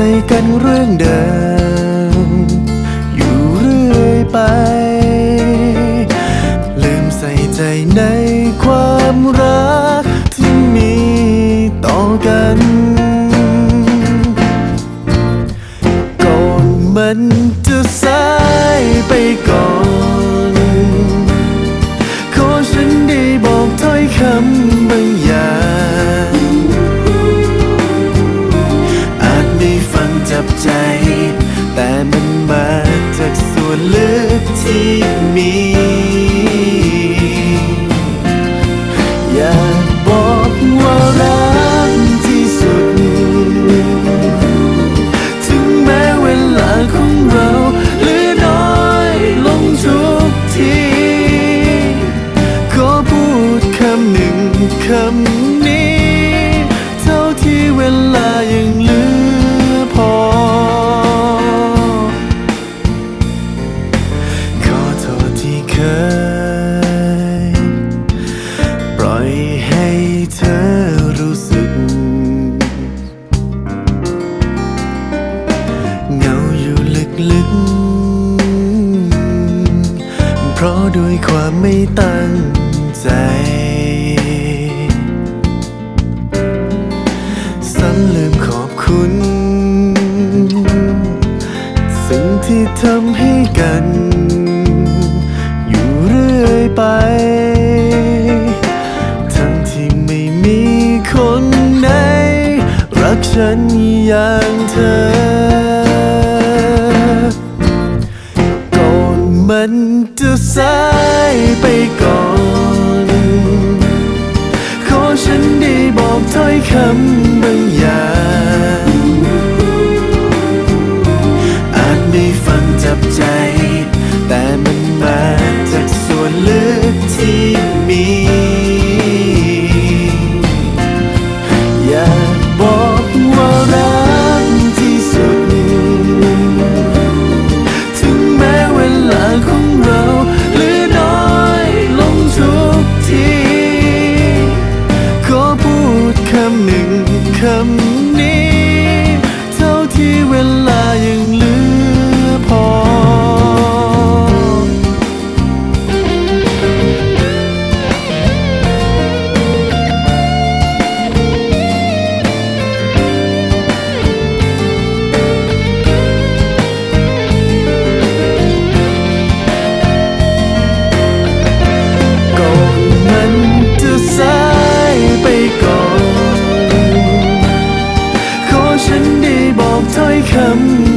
ใจกันเรื่องเดิม คำนี้ เท่าที่เวลายังเหลือพอ ขอโทษที่เคย ปล่อยให้เธอรู้สึกเหงาอยู่ลึกๆ เพราะด้วยความไม่ตั้งใจ คุณ สิ่งที่ทำให้กัน อยู่เรื่อยไป ทั้งที่ไม่มีคนไหน รักฉันอย่างเธอ ก่อนมันจะสายไปก่อน ขอฉันได้บอกถ้อยคำบางอย่าง ที่มี come